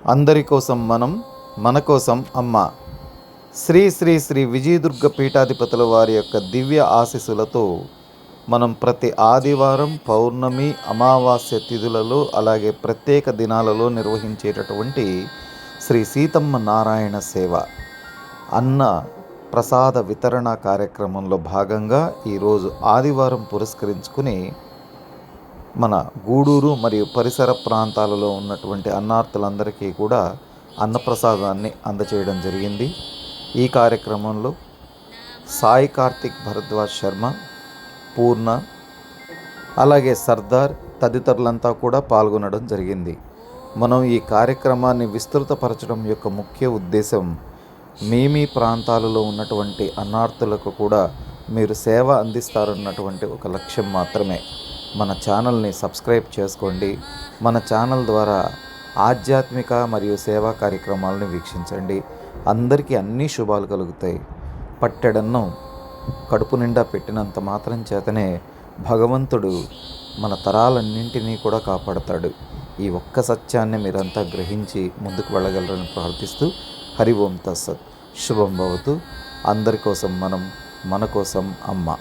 అందరి కోసం మనం మన కోసం అమ్మ. శ్రీ శ్రీ శ్రీ విజయదుర్గ పీఠాధిపతుల వారి యొక్క దివ్య ఆశీస్సులతో మనం ప్రతి ఆదివారం పౌర్ణమి అమావాస్య తిథులలో అలాగే ప్రత్యేక దినాలలో నిర్వహించేటటువంటి శ్రీ సీతమ్మ నారాయణ సేవ. అన్న ప్రసాద వితరణ కార్యక్రమంలో భాగంగా ఈరోజు ఆదివారం పురస్కరించుకుని మన గూడూరు మరియు పరిసర ప్రాంతాలలో ఉన్నటువంటి అన్నార్థులందరికీ కూడా అన్నప్రసాదాన్ని అందచేయడం జరిగింది. ఈ కార్యక్రమంలో సాయి కార్తిక్ భరద్వాజ్ శర్మ పూర్ణ అలాగే సర్దార్ తదితరులంతా కూడా పాల్గొనడం జరిగింది. మనం ఈ కార్యక్రమాన్ని విస్తృతపరచడం యొక్క ముఖ్య ఉద్దేశం మీ మీ ప్రాంతాలలో ఉన్నటువంటి అన్నార్థులకు కూడా మీరు సేవ అందిస్తారన్నటువంటి ఒక లక్ష్యం మాత్రమే. మన ఛానల్ని సబ్స్క్రైబ్ చేసుకోండి. మన ఛానల్ ద్వారా ఆధ్యాత్మిక మరియు సేవా కార్యక్రమాలను వీక్షించండి. అందరికీ అన్ని శుభాలు కలుగుతాయి. పట్టెడన్నం కడుపు నిండా పెట్టినంత మాత్రం చేతనే భగవంతుడు మన తరాలన్నింటినీ కూడా కాపాడతాడు. ఈ ఒక్క సత్యాన్ని మీరంతా గ్రహించి ముందుకు వెళ్ళగలరని ప్రార్థిస్తూ హరి ఓం తస్సత్. శుభం భవతు. అందరి కోసం మనం మన కోసం అమ్మ.